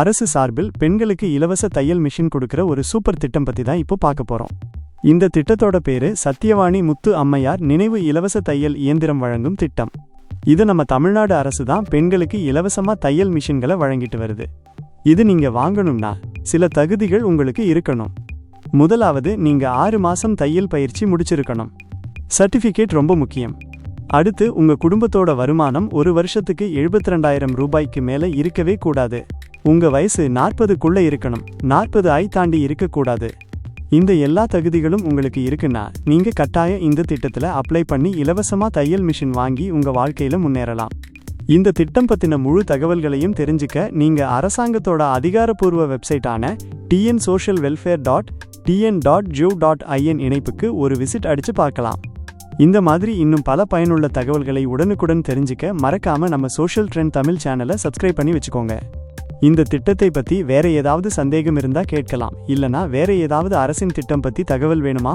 அரசு சார்பில் பெண்களுக்கு இலவச தையல் மிஷின் கொடுக்கிற ஒரு சூப்பர் திட்டம் பத்தி தான் இப்போ பார்க்க போறோம். இந்த திட்டத்தோட பேரு சத்தியவாணி முத்து அம்மையார் நினைவு இலவச தையல் இயந்திரம் வழங்கும் திட்டம். இது நம்ம தமிழ்நாடு அரசு தான் பெண்களுக்கு இலவசமா தையல் மிஷின்களை வழங்கிட்டு வருது. இது நீங்க வாங்கணும்னா சில தகுதிகள் உங்களுக்கு இருக்கணும். முதலாவது நீங்க ஆறு மாசம் தையல் பயிற்சி முடிச்சிருக்கணும். சர்டிபிகேட் ரொம்ப முக்கியம். அடுத்து உங்க குடும்பத்தோட வருமானம் ஒரு வருஷத்துக்கு எழுபத்தி ரெண்டாயிரம் ரூபாய்க்கு மேல இருக்கவே கூடாது. உங்க வயசு நாற்பதுக்குள்ள இருக்கணும். நாற்பது ஐ தாண்டி இருக்கக்கூடாது. இந்த எல்லா தகுதிகளும் உங்களுக்கு இருக்குன்னா நீங்க கட்டாயம் இந்த திட்டத்துல அப்ளை பண்ணி இலவசமா தையல் மிஷின் வாங்கி உங்க வாழ்க்கையில முன்னேறலாம். இந்த திட்டம் பத்தின முழு தகவல்களையும் தெரிஞ்சுக்க நீங்க அரசாங்கத்தோட அதிகாரப்பூர்வ வெப்சைட்டான TN social welfare dot TN dot zoo dot IN இணைப்புக்கு ஒரு விசிட் அடிச்சு பார்க்கலாம். இந்த மாதிரி இன்னும் பல பயனுள்ள தகவல்களை உடனுக்குடன் தெரிஞ்சுக்க மறக்காம நம்ம சோஷியல் ட்ரெண்ட் தமிழ் சேனலை சப்ஸ்கிரைப் பண்ணி வச்சுக்கோங்க. இந்த திட்டத்தை பத்தி வேற ஏதாவது சந்தேகம் இருந்தா கேட்கலாம். இல்லனா வேற ஏதாவது அரசின் திட்டம் பத்தி தகவல் வேணுமா?